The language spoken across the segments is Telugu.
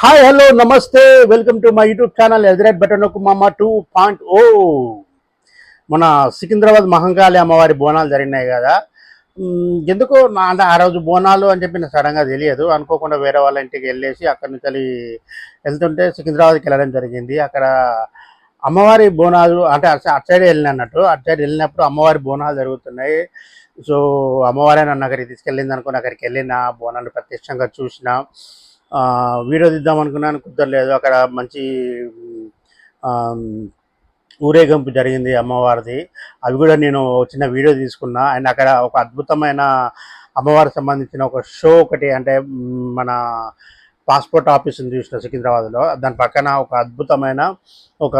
హాయ్ హలో నమస్తే. Welcome to my YouTube channel ఎజరెట్ బటనకు మామ టూ పాయింట్ ఓ మన సికింద్రాబాద్ మహంకాళి అమ్మవారి బోనాలు జరిగినాయి కదా. ఎందుకో నా అంటే ఆ రోజు బోనాలు అని చెప్పి నాకు సడన్గా తెలియదు. అనుకోకుండా వేరే వాళ్ళ ఇంటికి వెళ్ళేసి అక్కడి నుంచి వెళ్ళి వెళ్తుంటే సికింద్రాబాద్కి వెళ్ళడం జరిగింది. అక్కడ అమ్మవారి బోనాలు అంటే అటు అటు సైడ్ వెళ్ళిన అన్నట్టు అటు సైడ్ వెళ్ళినప్పుడు అమ్మవారి బోనాలు జరుగుతున్నాయి. సో అమ్మవారి నన్ను అక్కడికి తీసుకెళ్ళింది అనుకుని అక్కడికి వెళ్ళిన బోనాలు ప్రత్యక్షంగా చూసిన. వీడియో తీద్దాం అనుకున్నాను కుదరలేదు. అక్కడ మంచి ఊరేగింపు జరిగింది అమ్మవారిది. అవి కూడా నేను చిన్న వీడియో తీసుకున్నా. అండ్ అక్కడ ఒక అద్భుతమైన అమ్మవారికి సంబంధించిన ఒక షో ఒకటి అంటే మన పాస్పోర్ట్ ఆఫీస్ని చూసిన సికింద్రాబాద్లో. దాని పక్కన ఒక అద్భుతమైన ఒక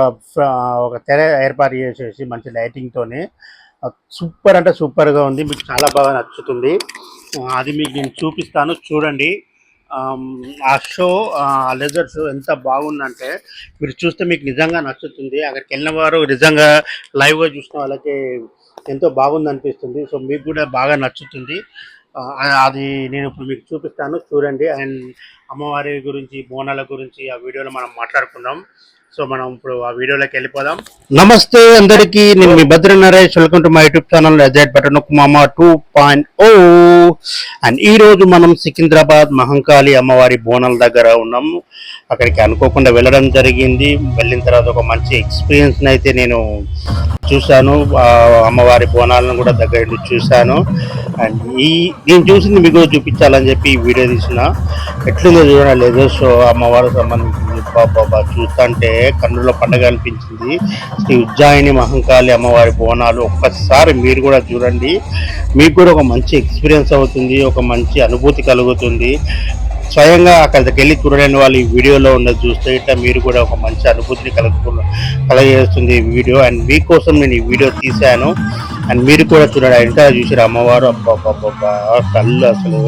ఒక తెర ఏర్పాటు చేసేసి మంచి లైటింగ్తోని సూపర్ అంటే సూపర్గా ఉంది. మీకు చాలా బాగా నచ్చుతుంది. అది మీకు నేను చూపిస్తాను. చూడండి. ఆ షో ఆ లెజర్ షో ఎంత బాగుందంటే మీరు చూస్తే మీకు నిజంగా నచ్చుతుంది. అక్కడికి వెళ్ళిన వారు నిజంగా లైవ్గా చూసిన వాళ్ళకి ఎంతో బాగుంది అనిపిస్తుంది సో మీకు కూడా బాగా నచ్చుతుంది. అది నేను ఇప్పుడు మీకు చూపిస్తాను. చూడండి. అండ్ అమ్మవారి గురించి బోనాల గురించి ఆ వీడియోలో మనం మాట్లాడుకుందాం. సో మనం ఇప్పుడు ఆ వీడియోలోకి వెళ్ళిపోదాం. నమస్తే అందరికి నేను మీ Bhadra Naresh. Welcome to my YouTube channel Ajay button మామ టూ పాయింట్ ఓ అండ్ ఈ రోజు మనం సికింద్రాబాద్ మహంకాళి అమ్మవారి బోనాల దగ్గర ఉన్నాము అక్కడికి అనుకోకుండా వెళ్ళడం జరిగింది. వెళ్ళిన తర్వాత ఒక మంచి ఎక్స్పీరియన్స్ అయితే నేను చూశాను. ఆ అమ్మవారి బోనాలను కూడా దగ్గర నుండి చూశాను. అండ్ ఈ నేను చూసింది మీకు చూపించాలని చెప్పి ఈ వీడియో తీసిన. ఎట్లుందో చూడండి లేదు. సో అమ్మవారికి సంబంధించి బాబా చూస్తుంటే కన్నులో పండగ అనిపించింది. శ్రీ ఉజ్జాయిని మహంకాళి అమ్మవారి బోనాలు ఒక్కసారి మీరు కూడా చూడండి. మీకు కూడా ఒక మంచి ఎక్స్పీరియన్స్ అవుతుంది ఒక మంచి అనుభూతి కలుగుతుంది. స్వయంగా అక్కడికి వెళ్ళి చూడలేని వాళ్ళు ఈ వీడియోలో ఉన్నది చూస్తే ఇట్లా మీరు కూడా ఒక మంచి అనుభూతిని కలుగు కలగజేస్తుంది ఈ వీడియో. అండ్ మీకోసం నేను ఈ వీడియో తీశాను. అండ్ మీరు కూడా చూడండి ఎంత చూసారు అమ్మవారు అబ్బా కళ్ళు అసలు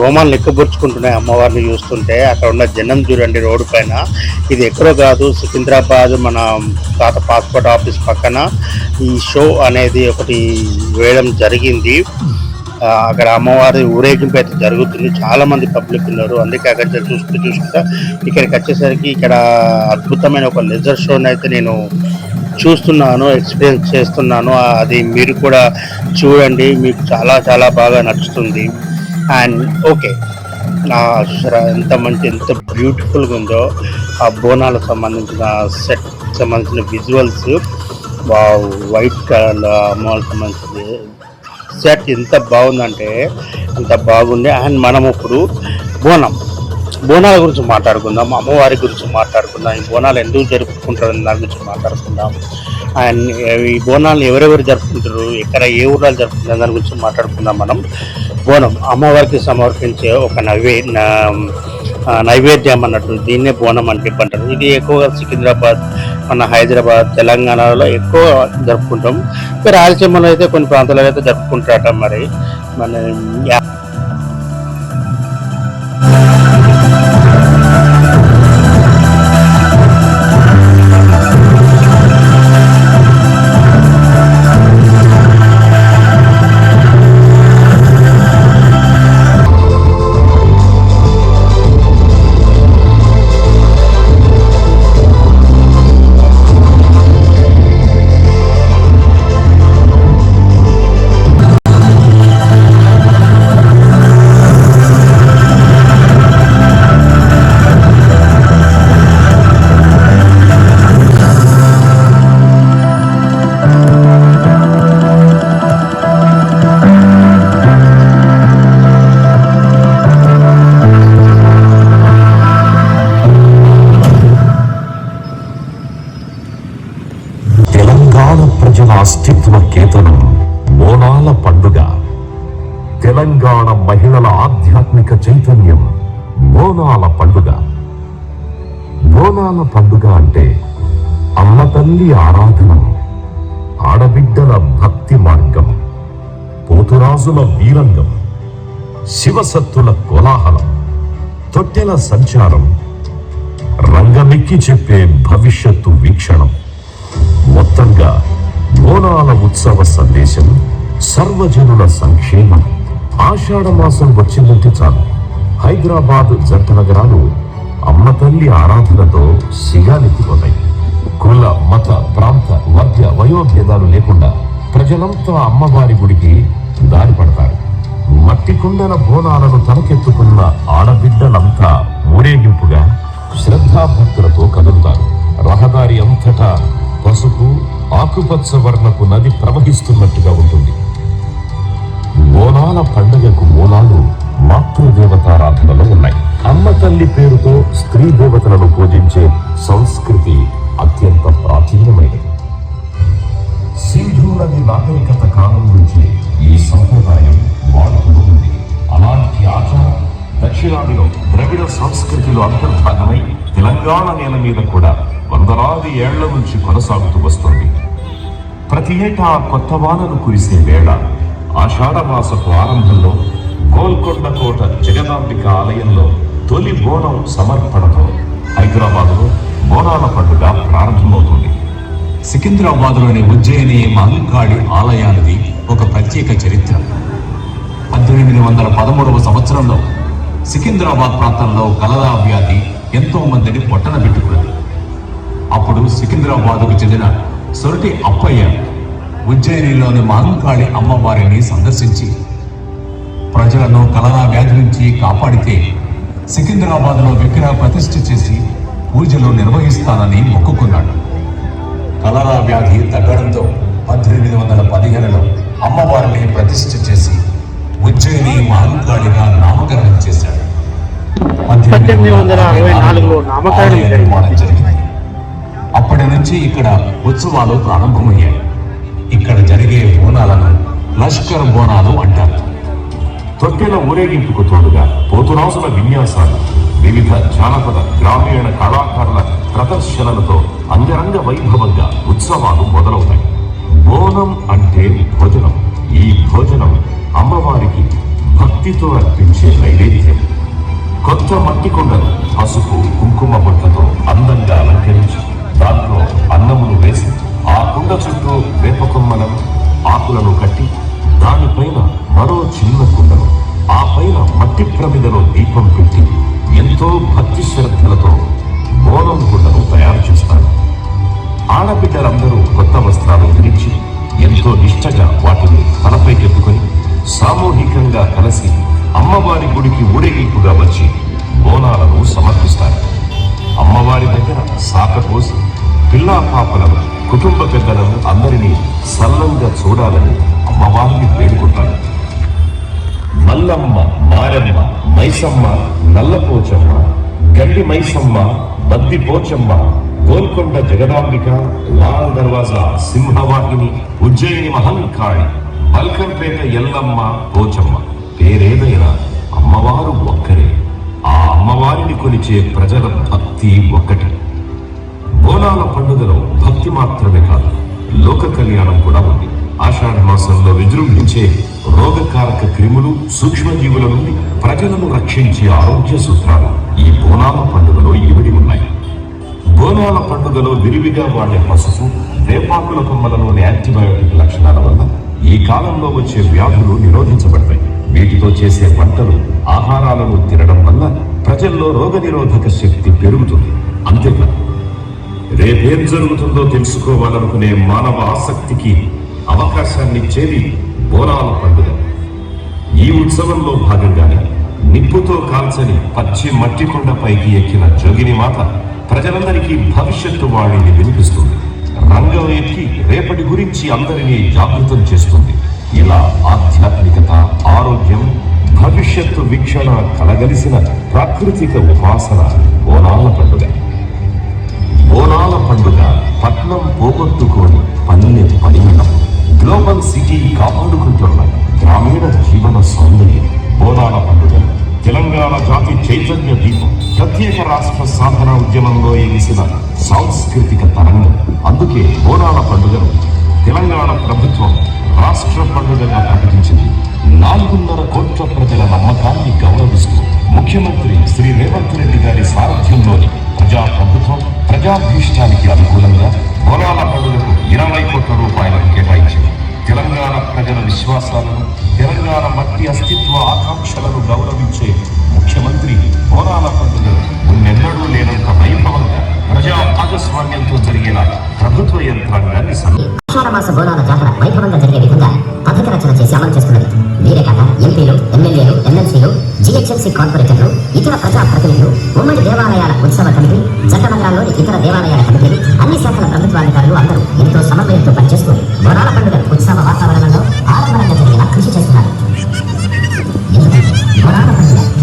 రోమాలు ఎక్కబుచ్చుకుంటున్నాయి అమ్మవారిని చూస్తుంటే. అక్కడ ఉన్న జనం చూడండి రోడ్డు పైన. ఇది ఎక్కడో కాదు సికింద్రాబాద్ మన పాత పాస్పోర్ట్ ఆఫీస్ పక్కన. ఈ షో అనేది ఒకటి వేయడం జరిగింది. అక్కడ అమ్మవారి ఊరేగింపు అయితే జరుగుతుంది. చాలా మంది పబ్లిక్ ఉన్నారు. అందుకే అక్కడ చూసుకుంటూ చూసుకుంటా ఇక్కడికి వచ్చేసరికి ఇక్కడ అద్భుతమైన ఒక లెజర్ షోని అయితే నేను చూస్తున్నాను ఎక్స్పీరియన్స్ చేస్తున్నాను. అది మీరు కూడా చూడండి. మీకు చాలా చాలా బాగా నచ్చుతుంది. అండ్ ఓకే నా ఎంత మంచి ఎంత బ్యూటిఫుల్గా ఉందో ఆ బోనాలకు సంబంధించిన సెట్ సంబంధించిన విజువల్స్ వైట్ కలర్లో అమ్మవారికి సంబంధించింది. సెట్ ఎంత బాగుందంటే అంత బాగుంది. అండ్ మనం ఇప్పుడు బోనం. బోనాల గురించి మాట్లాడుకుందాం అమ్మవారి గురించి మాట్లాడుకుందాం ఈ బోనాలు ఎందుకు జరుపుకుంటారు దాని గురించి మాట్లాడుకుందాం. అండ్ ఈ బోనాలు ఎవరెవరు జరుపుకుంటారు ఎక్కడ ఏ ఊర్లో జరుపుకుంటారు దాని గురించి మాట్లాడుకుందాం మనం. బోనం అమ్మవారికి సమర్పించే ఒక నైవే నైవేద్యం అన్నట్టు దీన్నే బోనం అని చెప్పి అంటారు ఇది ఎక్కువగా సికింద్రాబాద్ మన హైదరాబాద్ తెలంగాణలో ఎక్కువ జరుపుకుంటాం. రాయలసీమలో అయితే కొన్ని ప్రాంతాలలో అయితే జరుపుకుంటారట మరి. మన కేతనం బోనాల పండుగ. తెలంగాణ మహిళల ఆధ్యాత్మిక చైతన్యం బోనాల పండుగ. బోనాల పండుగ అంటే అమ్మ తల్లి ఆరాధన ఆడబిడ్డల భక్తి మార్గం పోతురాజుల వీరంగం శివసత్తుల కోలాహలం తొట్టెల సంచారం రంగమెక్కి చెప్పే భవిష్యత్తు వీక్షణం. మొత్తంగా బోనాల ఉత్సవ సందేశం సర్వజనుల సంక్షేమం. ఆషాఢ మాసం వచ్చిందంటే చాలు. హైదరాబాద్ జంట నగరాలు అమ్మ తల్లి ఆరాధనతో సిగాలెత్తిపోతాయి. కుల మత ప్రాంత వర్గ వయోభేదాలు లేకుండా ప్రజలంతా అమ్మవారి గుడికి దారి పడతారు. మట్టి కుండల బోనాలను తలకెత్తుకున్న ఆడబిడ్డలంతా ఊరేగింపుగా శ్రద్ధాభక్తులతో కదులుతారు. రహదారి అంతటా పసుపు ఆకుపచ్చ వర్ణపు నది ప్రవహిస్తున్నట్టుగా ఉంటుంది. మూలాల పండుగకు మూలాలు మాతృదేవతారాధనలో ఉన్నాయి. అమ్మ తల్లి పేరుతో స్త్రీ దేవతలను పూజించే సంస్కృతి అత్యంత ప్రాచీనమైనది. సింధు నది నాగరికత కాలం నుంచి ఈ సంప్రదాయం వాడుతూ ఉంది. అలాంటి ఆచారం దక్షిణాదిలో ద్రవిడ సంస్కృతిలో అంతర్భాగమై తెలంగాణ నేల మీద కూడా వందలాది ఏళ్ళ నుంచి కొనసాగుతూ వస్తుంది. ప్రతి ఏటా కొత్త వానలు కురిసే వేళ ఆషాఢమాసపు ఆరంభంలో గోల్కొండ కోట జగదాంబిక ఆలయంలో తొలి బోనం సమర్పణతో హైదరాబాద్లో బోనాల పండుగ ప్రారంభమవుతుంది. సికింద్రాబాద్లోని ఉజ్జయిని మహంకాళి ఆలయానికి ఒక ప్రత్యేక చరిత్ర. పద్దెనిమిది వందల పదమూడవ సంవత్సరంలో సికింద్రాబాద్ ప్రాంతంలో కలరా వ్యాధి ఎంతో మందిని పొట్టన పెట్టుకున్నది. అప్పుడు సికింద్రాబాద్కు చెందిన సొరటి అప్పయ్య ఉజ్జయినిలోని మహంకాళి అమ్మవారిని సందర్శించి ప్రజలను కలరా వ్యాధి నుంచి కాపాడితే సికింద్రాబాద్లో విగ్రహ ప్రతిష్ఠ చేసి పూజలు నిర్వహిస్తానని మొక్కుకున్నాడు. కలరా వ్యాధి తగ్గడంతో పద్దెనిమిది వందల పదిహేనులో అమ్మవారిని ప్రతిష్ఠ చేసి ఉజ్జయిని మహంకాళిగా నామకరణం చేశాడు. పద్దెనిమిది వందల అరవై నాలుగులో నామకరణం జరిగింది. అప్పటి నుంచి ఇక్కడ ఉత్సవాలు ప్రారంభమయ్యాయి. ఇక్కడ జరిగే బోనాలను లష్కర్ బోనాలు అంటారు. తొక్కెల ఊరేగింపుకు తోడుగా పోతురాజుల విన్యాసాలు వివిధ జానపద గ్రామీణ కళాకారుల ప్రదర్శనలతో అంగరంగ వైభవంగా ఉత్సవాలు మొదలవుతాయి. బోనం అంటే భోజనం. ఈ భోజనం అమ్మవారికి భక్తితో అర్పించే నైవేద్యం. కొత్త మట్టి కొండలు పసుపు కుంకుమ బొట్లతో అందంగా అలంకరించారు దాంట్లో అన్నమును వేసి ఆ కుండ చుట్టూ వేపకొమ్మలను ఆకులను కట్టి దానిపైన మరో చిన్న కుండను ఆ పైన మట్టి ప్రమిదలో దీపం పెట్టి ఎంతో భక్తి శ్రద్ధలతో బోనం కుండను తయారు చేస్తారు. ఆడబిడ్డలందరూ కొత్త వస్త్రాలు ధరించి ఎంతో నిష్టగా వాటిని తలపైకెత్తుకొని సామూహికంగా కలిసి అమ్మవారి గుడికి ఊరేగింపుగా వచ్చి బోనాలను సమర్పిస్తారు. అమ్మవారి దగ్గర సాక కోసి పిల్లా పాపలను కుటుంబ పెద్దలను అందరినీ సల్లంగా చూడాలని అమ్మవారిని వేడుకుంటారు మల్లమ్మ మారమ్మ మైసమ్మ నల్లపోచమ్మ గడ్డి మైసమ్మ బద్ది పోచమ్మ గోల్కొండ జగదాంబిక లాల్ దర్వాజా సింహవాహిని ఉజ్జయిని మహంకాళి బల్కంపేట ఎల్లమ్మ పోచమ్మ. పేరేదైనా అమ్మవారు ఒక్కరే. ఆ అమ్మవారిని కొలిచే ప్రజల భక్తి ఒక్కటి. బోనాల పండుగలో భక్తి మాత్రమే కాదు లోక కళ్యాణం కూడా ఉంది. ఆషాఢ మాసంలో విజృంభించే రోగకారక క్రిములు సూక్ష్మజీవుల నుండి ప్రజలను రక్షించే ఆరోగ్య సూత్రాలు ఈ బోనాల పండుగలో ఇవిడి ఉన్నాయి. బోనాల పండుగలో విరివిగా వాడే పసుపు వేపాకుల కొమ్మలలోని యాంటీబయోటిక్ లక్షణాల వల్ల ఈ కాలంలో వచ్చే వ్యాధులు నిరోధించబడతాయి. వీటితో చేసే వంటలు ఆహారాలను తినడం వల్ల ప్రజల్లో రోగనిరోధక శక్తి పెరుగుతుంది. అంతేకాదు రేపేం జరుగుతుందో తెలుసుకోవాలనుకునే మానవ ఆసక్తికి అవకాశాన్నిచ్చేది బోనాల పండుగ. ఈ ఉత్సవంలో భాగంగానే నిప్పుతో కాల్చని పచ్చి మట్టి కొండపైకి ఎక్కిన జోగిని మాత ప్రజలందరికీ భవిష్యత్తు వాణిని వినిపిస్తుంది. రంగం ఎక్కి రేపటి గురించి అందరినీ జాగృతం చేస్తుంది. ఇలా ఆధ్యాత్మికత ఆరోగ్యం భవిష్యత్తు వీక్షణ కలగలిసిన ప్రాకృతిక ఉపాసన బోనాల పండుగ. బోనాల పండుగ పట్నం పోగొట్టుకొని పల్లె పరిమితం గ్లోబల్ సిటీ కాపాడుకుంటున్న గ్రామీణ జీవన సౌందర్యం బోనాల పండుగ. తెలంగాణ జాతి చైతన్య దీపం ప్రత్యేక రాష్ట్ర సాధన ఉద్యమంలో ఎగిసిన సాంస్కృతిక తరంగం. అందుకే బోనాల పండుగను తెలంగాణ ప్రభుత్వం రాష్ట్ర పండుగగా ప్రకటించింది నాలుగున్నర కోట్ల ప్రజల నమ్మకాన్ని గౌరవిస్తూ ముఖ్యమంత్రి శ్రీ రేవంత్ రెడ్డి గారి సారథ్యంలోని ప్రజా ప్రభుత్వం ప్రజాభీష్టానికి అనుకూలంగా పొలాల పండుగకు ఇరవై కోట్ల రూపాయల ప్రజల విశ్వాసాలను తెలంగాణ మట్టి అస్తిత్వ ఆకాంక్షలను గౌరవించే ముఖ్యమంత్రి పోరాల పండుగ ఉన్నెన్నడూ లేనంత వైభవంగా ప్రజా భాగస్వామ్యంతో జరిగిన ప్రభుత్వ యంత్రాంగాన్ని మాస బోనాల జాతర వైభవంగా జరిగే విధంగా పథక రచన చేసి అమలు చేస్తున్నది ఎమ్మెల్యేలు ఎమ్మెల్సీలు జిహెచ్ఎంసీ కార్పొరేటర్లు ఇతర ప్రజా ప్రతినిధులు ఉమ్మడి దేవాలయాల ఉత్సవ కమిటీ జట్టమండలాల్లోని ఇతర దేవాలయాల కమిటీలు అన్ని శాఖల ప్రభుత్వాధికారులు అందరూ ఎంతో సమన్వయంతో పనిచేస్తూ బొరాల పండుగ ఉత్సవ వాతావరణంలో ఆడంబరంగా జరిగేలా కృషి చేస్తున్నారు. పండుగ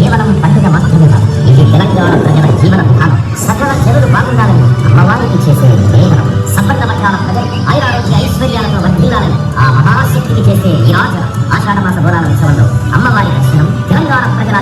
కేవలం పండుగ మాత్రమే కాదు ఇది తెలంగాణ ప్రజల జీవన విధానం. సకల జనులు బాగుండాలని అమ్మవారికి చేసే పూర్తి చేసే ఈ రోజు ఆషాఢమాస బోనాల ఉత్సవంలో అమ్మవారి దర్శనం తెలంగాణ ప్రజల